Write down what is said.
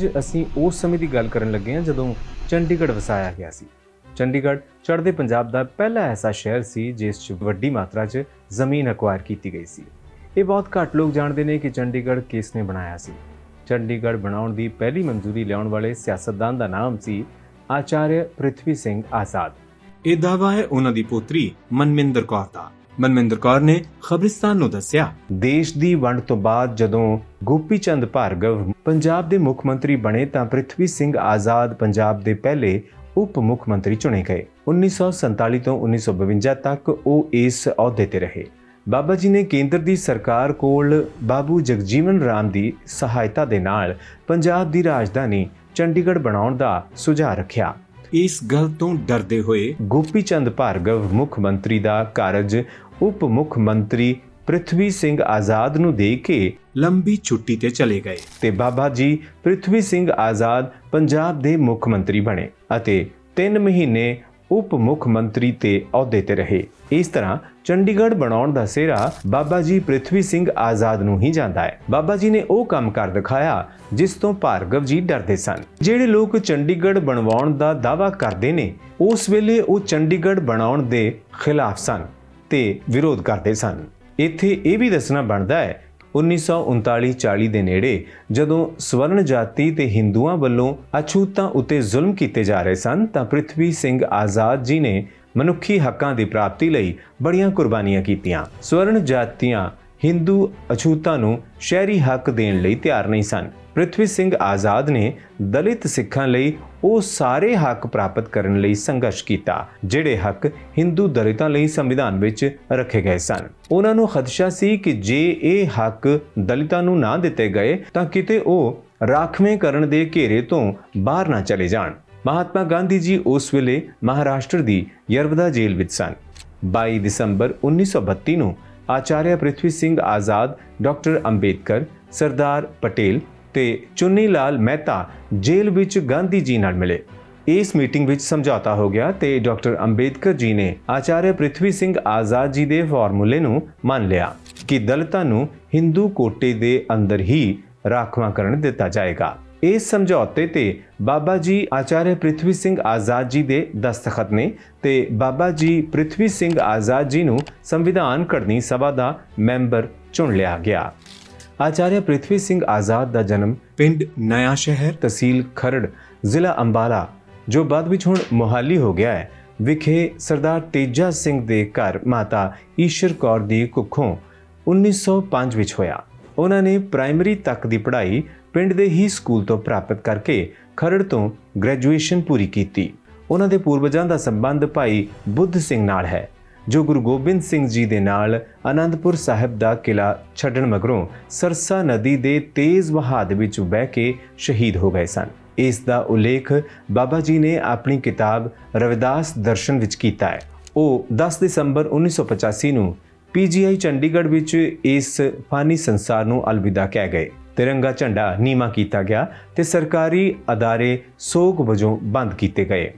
ਅੱਜ ਅਸੀਂ ਉਸ ਸਮੇਂ ਦੀ ਗੱਲ ਕਰਨ ਲੱਗੇ ਹਾਂ ਜਦੋਂ ਚੰਡੀਗੜ੍ਹ ਵਸਾਇਆ ਗਿਆ ਸੀ। ਚੰਡੀਗੜ੍ਹ ਚੜ੍ਹਦੇ ਪੰਜਾਬ ਦਾ ਪਹਿਲਾ ਐਸਾ ਸ਼ਹਿਰ ਸੀ ਜਿਸ 'ਚ ਵੱਡੀ ਮਾਤਰਾ 'ਚ ਜ਼ਮੀਨ ਅਕਵਾਇਰ ਕੀਤੀ ਗਈ ਸੀ। ਇਹ ਬਹੁਤ ਘੱਟ ਲੋਕ ਜਾਣਦੇ ਨੇ ਕਿ ਚੰਡੀਗੜ੍ਹ ਕਿਸ ਨੇ ਬਣਾਇਆ ਸੀ। ਚੰਡੀਗੜ੍ਹ ਬਣਾਉਣ ਦੀ ਪਹਿਲੀ ਮਨਜ਼ੂਰੀ ਲਿਆਉਣ ਵਾਲੇ ਸਿਆਸਤਦਾਨ ਦਾ ਨਾਮ ਸੀ ਆਚਾਰਿਆ ਪ੍ਰਿਥਵੀ ਸਿੰਘ ਆਜ਼ਾਦ। ਇਹ ਦਾਵਾ ਹੈ ਉਹਨਾਂ ਦੀ ਪੋਤਰੀ ਮਨਮਿੰਦਰ ਕੌਰ ਦਾ। ਮਨਮਿੰਦਰ ਕੌਰ ਨੇ ਖਬਰਿਸਤਾਨ ਨੂੰ ਦੱਸਿਆ। ਦੇਸ਼ ਦੀ ਵੰਡ ਤੋਂ ਬਾਅਦ ਜਦੋਂ ਗੋਪੀ ਚੰਦ ਭਾਰਗਵ ਪੰਜਾਬ ਦੇ ਮੁੱਖ ਮੰਤਰੀ ਬਣੇ ਤਾਂ ਪ੍ਰਿਥਵੀ ਸਿੰਘ ਆਜ਼ਾਦ ਪੰਜਾਬ ਦੇ ਪਹਿਲੇ ਉਪ ਮੁੱਖ ਮੰਤਰੀ ਚੁਣੇ ਗਏ। 1947 ਤੋਂ 1952 ਤੱਕ ਉਹ ਇਸ ਅਹੁਦੇ ਤੇ ਰਹੇ। ਬਾਬਾ ਜੀ ਨੇ ਕੇਂਦਰ ਦੀ ਸਰਕਾਰ ਕੋਲ ਬਾਬੂ ਜਗਜੀਵਨ ਰਾਮ ਦੀ ਸਹਾਇਤਾ ਦੇ ਨਾਲ ਪੰਜਾਬ ਦੀ ਰਾਜਧਾਨੀ ਚੰਡੀਗੜ੍ਹ ਬਣਾਉਣ ਦਾ ਸੁਝਾਅ ਰੱਖਿਆ। ਇਸ ਗੱਲ ਤੋਂ ਡਰਦੇ ਹੋਏ ਗੋਪੀ ਚੰਦ ਭਾਰਗਵ ਮੁੱਖ ਮੰਤਰੀ ਦਾ ਕਾਰਜ ਉਪ ਮੁੱਖ ਮੰਤਰੀ ਪ੍ਰਿਥਵੀ ਸਿੰਘ ਆਜ਼ਾਦ ਨੂੰ ਦੇ ਕੇ ਲੰਬੀ ਛੁੱਟੀ ਤੇ ਚਲੇ ਗਏ। ਤੇ ਬਾਬਾ ਜੀ ਪ੍ਰਿਥਵੀ ਸਿੰਘ ਆਜ਼ਾਦ ਪੰਜਾਬ ਦੇ ਮੁੱਖ ਮੰਤਰੀ ਬਣੇ ਅਤੇ 3 ਮਹੀਨੇ ਉਪ ਮੁੱਖ ਮੰਤਰੀ ਤੇ ਅਹੁਦੇ ਤੇ ਰਹੇ। ਇਸ ਤਰ੍ਹਾਂ ਚੰਡੀਗੜ੍ਹ ਬਣਾਉਣ ਦਾ ਸਿਹਰਾ ਬਾਬਾ ਜੀ ਪ੍ਰਿਥਵੀ ਸਿੰਘ ਆਜ਼ਾਦ ਨੂੰ ਹੀ ਜਾਂਦਾ ਹੈ। ਬਾਬਾ ਜੀ ਨੇ ਉਹ ਕੰਮ ਕਰ ਦਿਖਾਇਆ ਜਿਸ ਤੋਂ ਭਾਰਗਵ ਜੀ ਡਰਦੇ ਸਨ। ਜਿਹੜੇ ਲੋਕ ਚੰਡੀਗੜ੍ਹ ਬਣਵਾਉਣ ਦਾ ਦਾਵਾ ਕਰਦੇ ਨੇ, ਉਸ ਵੇਲੇ ਉਹ ਚੰਡੀਗੜ੍ਹ ਬਣਾਉਣ ਦੇ ਖਿਲਾਫ ਸਨ ਤੇ ਵਿਰੋਧ ਕਰਦੇ ਸਨ। ਇੱਥੇ ਇਹ ਵੀ ਦੱਸਣਾ ਬਣਦਾ ਹੈ 1939-40 ਦੇ ਨੇੜੇ ਜਦੋਂ ਸਵਰਨ ਜਾਤੀ ਤੇ ਹਿੰਦੂਆਂ ਵੱਲੋਂ ਅਛੂਤਾਂ ਉੱਤੇ ਜ਼ੁਲਮ ਕੀਤੇ ਜਾ ਰਹੇ ਸਨ ਤਾਂ ਪ੍ਰਿਥਵੀ ਸਿੰਘ ਆਜ਼ਾਦ ਜੀ ਨੇ ਮਨੁੱਖੀ ਹੱਕਾਂ ਦੀ ਪ੍ਰਾਪਤੀ ਲਈ ਬੜੀਆਂ ਕੁਰਬਾਨੀਆਂ ਕੀਤੀਆਂ। ਸਵਰਨ ਜਾਤੀਆਂ ਹਿੰਦੂ ਅਛੂਤਾਂ ਨੂੰ ਸ਼ਹਿਰੀ ਹੱਕ ਦੇਣ ਲਈ ਤਿਆਰ ਨਹੀਂ ਸਨ। ਪ੍ਰਿਥਵੀ ਸਿੰਘ ਆਜ਼ਾਦ ਨੇ ਦਲਿਤ ਸਿੱਖਾਂ ਲਈ ਉਹ ਸਾਰੇ ਹੱਕ ਪ੍ਰਾਪਤ ਕਰਨ ਲਈ ਸੰਘਰਸ਼ ਕੀਤਾ, ਜਿਹੜੇ ਹੱਕ ਹਿੰਦੂ ਦਲਿਤਾਂ ਲਈ ਸੰਵਿਧਾਨ ਵਿੱਚ ਰੱਖੇ ਗਏ ਸਨ। ਉਹਨਾਂ ਨੂੰ ਖਦਸ਼ਾ ਸੀ ਕਿ ਜੇ ਇਹ ਹੱਕ ਦਲਿਤਾਂ ਨੂੰ ਨਾ ਦਿੱਤੇ ਗਏ, ਤਾਂ ਕਿਤੇ ਉਹ ਰਾਖਵੇਂ ਕਰਨ ਦੇ ਘੇਰੇ ਤੋਂ ਬਾਹਰ ਨਾ ਚਲੇ ਜਾਣ। ਮਹਾਤਮਾ ਗਾਂਧੀ ਜੀ ਉਸ ਵੇਲੇ ਮਹਾਰਾਸ਼ਟਰ ਦੀ ਯਰਵਦਾ ਜੇਲ੍ਹ ਵਿੱਚ ਸਨ। 22 ਦਸੰਬਰ 1932 ਨੂੰ ਆਚਾਰਿਆ ਪ੍ਰਿਥਵੀ ਸਿੰਘ ਆਜ਼ਾਦ, ਡਾਕਟਰ ਅੰਬੇਦਕਰ, ਸਰਦਾਰ ਪਟੇਲ ਤੇ ਚੁੰਨੀ ਲਾਲ ਮਹਿਤਾ ਜੇਲ੍ਹ ਵਿੱਚ ਗਾਂਧੀ ਜੀ ਨਾਲ ਮਿਲੇ। ਇਸ ਮੀਟਿੰਗ ਵਿੱਚ ਸਮਝੌਤਾ ਹੋ ਗਿਆ ਤੇ ਡਾਕਟਰ ਅੰਬੇਦਕਰ ਜੀ ਨੇ ਆਚਾਰਿਆ ਪ੍ਰਿਥਵੀ ਸਿੰਘ ਆਜ਼ਾਦ ਜੀ ਦੇ ਫਾਰਮੂਲੇ ਨੂੰ ਮੰਨ ਲਿਆ ਕਿ ਦਲਿਤਾਂ ਨੂੰ ਹਿੰਦੂ ਕੋਟੇ ਦੇ ਅੰਦਰ ਹੀ ਰਾਖਵਾਂ ਕਰਨ ਦਿੱਤਾ ਜਾਏਗਾ। ਇਸ ਸਮਝੌਤੇ ਤੇ ਬਾਬਾ ਜੀ ਆਚਾਰਿਆ ਪ੍ਰਿਥਵੀ ਸਿੰਘ ਆਜ਼ਾਦ ਜੀ ਦੇ ਦਸਤਖਤ ਨੇ ਤੇ ਬਾਬਾ ਜੀ ਪ੍ਰਿਥਵੀ ਸਿੰਘ ਆਜ਼ਾਦ ਜੀ ਨੂੰ ਸੰਵਿਧਾਨ ਘੜਨੀ ਸਭਾ ਦਾ ਮੈਂਬਰ ਚੁਣ ਲਿਆ ਗਿਆ। ਆਚਾਰਿਆ ਪ੍ਰਿਥਵੀ ਸਿੰਘ ਆਜ਼ਾਦ ਦਾ ਜਨਮ ਪਿੰਡ ਨਇਆ ਸ਼ਹਿਰ ਤਹਿਸੀਲ ਖਰੜ, ਜ਼ਿਲ੍ਹਾ ਅੰਬਾਲਾ, ਜੋ ਬਾਅਦ ਵਿੱਚ ਹੁਣ ਮੋਹਾਲੀ ਹੋ ਗਿਆ ਹੈ, ਵਿਖੇ ਸਰਦਾਰ ਤੇਜਾ ਸਿੰਘ ਦੇ ਘਰ ਮਾਤਾ ਈਸ਼ਰ ਕੌਰ ਦੀ ਕੁੱਖੋਂ 1905 ਵਿੱਚ ਹੋਇਆ। ਉਹਨਾਂ ਨੇ ਪ੍ਰਾਇਮਰੀ ਤੱਕ ਦੀ ਪੜ੍ਹਾਈ ਪਿੰਡ ਦੇ ਹੀ ਸਕੂਲ ਤੋਂ ਪ੍ਰਾਪਤ ਕਰਕੇ ਖਰੜ ਤੋਂ ਗ੍ਰੈਜੂਏਸ਼ਨ ਪੂਰੀ ਕੀਤੀ। ਉਹਨਾਂ ਦੇ ਪੂਰਵਜਾਂ ਦਾ ਸੰਬੰਧ ਭਾਈ ਬੁੱਧ ਸਿੰਘ ਨਾਲ ਹੈ। ਜੋ ਗੁਰੂ ਗੋਬਿੰਦ ਸਿੰਘ ਜੀ ਦੇ ਨਾਲ ਅਨੰਦਪੁਰ ਸਾਹਿਬ ਦਾ ਕਿਲਾ ਛੱਡਣ ਮਗਰੋਂ ਸਰਸਾ ਨਦੀ ਦੇ ਤੇਜ਼ ਵਹਾਅ ਦੇ ਵਿੱਚ ਬਹਿ ਕੇ ਸ਼ਹੀਦ ਹੋ ਗਏ ਸਨ। ਇਸ ਦਾ ਉਲੇਖ ਬਾਬਾ ਜੀ ਨੇ ਆਪਣੀ ਕਿਤਾਬ ਰਵਿਦਾਸ ਦਰਸ਼ਨ ਵਿੱਚ ਕੀਤਾ ਹੈ। ਉਹ 10 ਦਸੰਬਰ 1985 ਨੂੰ ਪੀਜੀਆਈ ਚੰਡੀਗੜ੍ਹ ਵਿੱਚ ਇਸ ਫਾਨੀ ਸੰਸਾਰ ਨੂੰ ਅਲਵਿਦਾ ਕਹਿ ਗਏ। ਤਿਰੰਗਾ ਝੰਡਾ ਨੀਮਾ ਕੀਤਾ ਗਿਆ ਤੇ ਸਰਕਾਰੀ ਅਦਾਰੇ ਸੋਗ ਵਜੋਂ ਬੰਦ ਕੀਤੇ ਗਏ।